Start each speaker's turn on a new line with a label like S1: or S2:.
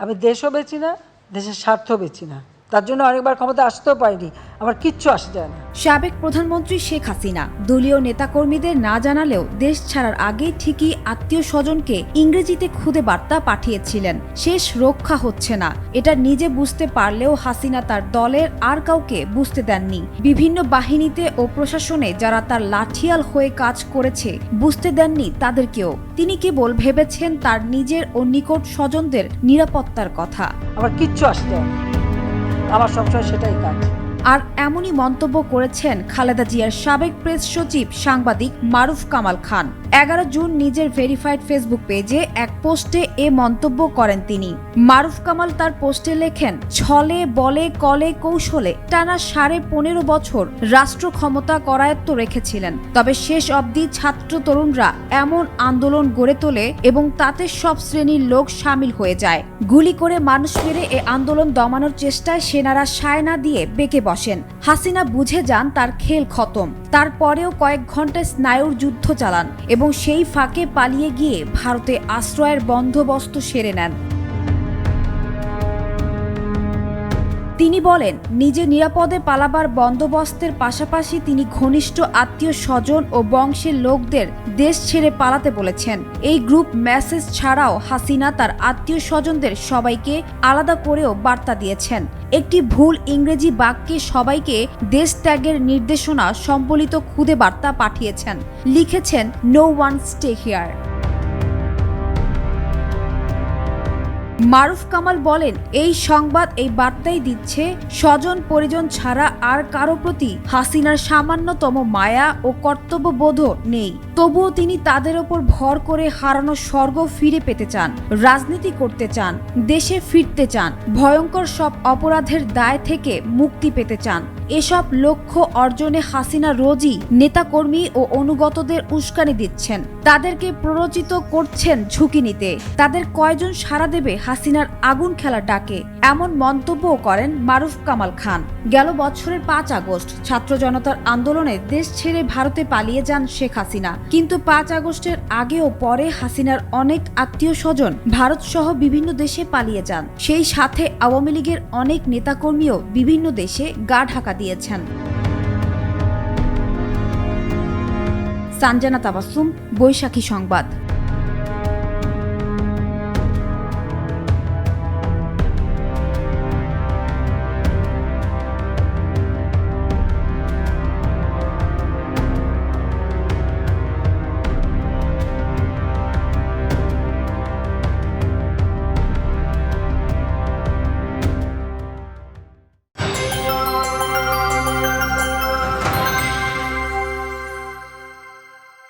S1: আমি দেশও বেচি না দেশের স্বার্থ বেচি না। তার জন্য অনেকবার ক্ষমতা আসতেও পারিনি। আমার কিচ্ছু আসে যায় না।
S2: সাবেক প্রধানমন্ত্রী শেখ হাসিনা দলীয় নেতাকর্মীদের না জানালেও দেশ ছাড়ার আগে ঠিকই আত্মীয় স্বজনকে ইংরেজিতে খুদে বার্তা পাঠিয়েছিলেন। শেষ রক্ষা হচ্ছে না। এটা নিজে বুঝতে পারলেও হাসিনা তার দলের আর কাউকে বুঝতে দেননি। বিভিন্ন বাহিনীতে ও প্রশাসনে যারা তার লাঠিয়াল হয়ে কাজ করেছে বুঝতে দেননি তাদেরকেও। তিনি কেবল ভেবেছেন তার নিজের ও নিকট স্বজনদের নিরাপত্তার কথা?
S1: আমার কিচ্ছু আসে যায় না। আমার সবসময় সেটাই কাজ।
S2: আর এমনই মন্তব্য করেছেন খালেদা জিয়ার সাবেক প্রেস সচিব সাংবাদিক মারুফ কামাল খান। এগারো জুন নিজের ভেরিফাইড ফেসবুক পেজে এক পোস্টে এ মন্তব্য করেন তিনি। মারুফ কামাল তার পোস্টে লেখেন, ছলে, বলে, কলে, কৌশলে টানা সাড়ে পনেরো বছর রাষ্ট্র ক্ষমতা করায়ত্ত রেখেছিলেন। তবে শেষ অবধি ছাত্র তরুণরা এমন আন্দোলন গড়ে তোলে এবং তাতে সব শ্রেণির লোক সামিল হয়ে যায়। গুলি করে মানুষ মেরে এ আন্দোলন দমানোর চেষ্টায় সেনারা সায়না দিয়ে বেঁকে বসেন। হাসিনা বুঝে যান তার খেল খতম। তারপরেও কয়েক ঘন্টায় স্নায়ুর যুদ্ধ চালান এবং সেই ফাঁকে পালিয়ে গিয়ে ভারতে আশ্রয়ের বন্দোবস্ত সেরে নেন। তিনি বলেন, নিজে নিরাপদে পালাবার বন্দোবস্তের পাশাপাশি তিনি ঘনিষ্ঠ আত্মীয় স্বজন ও বংশের লোকদের দেশ ছেড়ে পালাতে বলেছেন। এই গ্রুপ মেসেজ ছাড়াও হাসিনা তার আত্মীয় স্বজনদের সবাইকে আলাদা করেও বার্তা দিয়েছেন। একটি ভুল ইংরেজি বাক্যে সবাইকে দেশ ত্যাগের নির্দেশনা সম্বলিত খুদে বার্তা পাঠিয়েছেন। লিখেছেন no one stay here Maruf Kamal বলেন, এই সংবাদ এই বার্তাই দিচ্ছে, স্বজন পরিজন ছাড়া আর কারও প্রতি হাসিনার সামান্যতম মায়া ও কর্তব্যবোধ নেই। তবুও তিনি তাদের ওপর ভর করে হারানো স্বর্গ ফিরে পেতে চান, রাজনীতি করতে চান, দেশে ফিরতে চান, ভয়ঙ্কর সব অপরাধের দায় থেকে মুক্তি পেতে চান। এসব লক্ষ্য অর্জনে হাসিনা রোজই নেতাকর্মী ও অনুগতদের উস্কানি দিচ্ছেন। তাদেরকে প্ররোচিত করছেন ঝুঁকি নিতে। তাদের কয়জন সাড়া দেবে হাসিনার আগুন খেলার ডাকে, এমন মন্তব্যও করেন মারুফ কামাল খান। গেল বছরের পাঁচ আগস্ট, ছাত্র জনতার আন্দোলনে দেশ ছেড়ে ভারতে পালিয়ে যান শেখ হাসিনা। কিন্তু পাঁচ আগস্টের আগেও পরে হাসিনার অনেক আত্মীয় স্বজন ভারত সহ বিভিন্ন দেশে পালিয়ে যান। সেই সাথে আওয়ামী লীগের অনেক নেতাকর্মীও বিভিন্ন দেশে গা ঢাকা দিয়েছেন। সানজানা তাবাসুম বৈশাখী সংবাদ।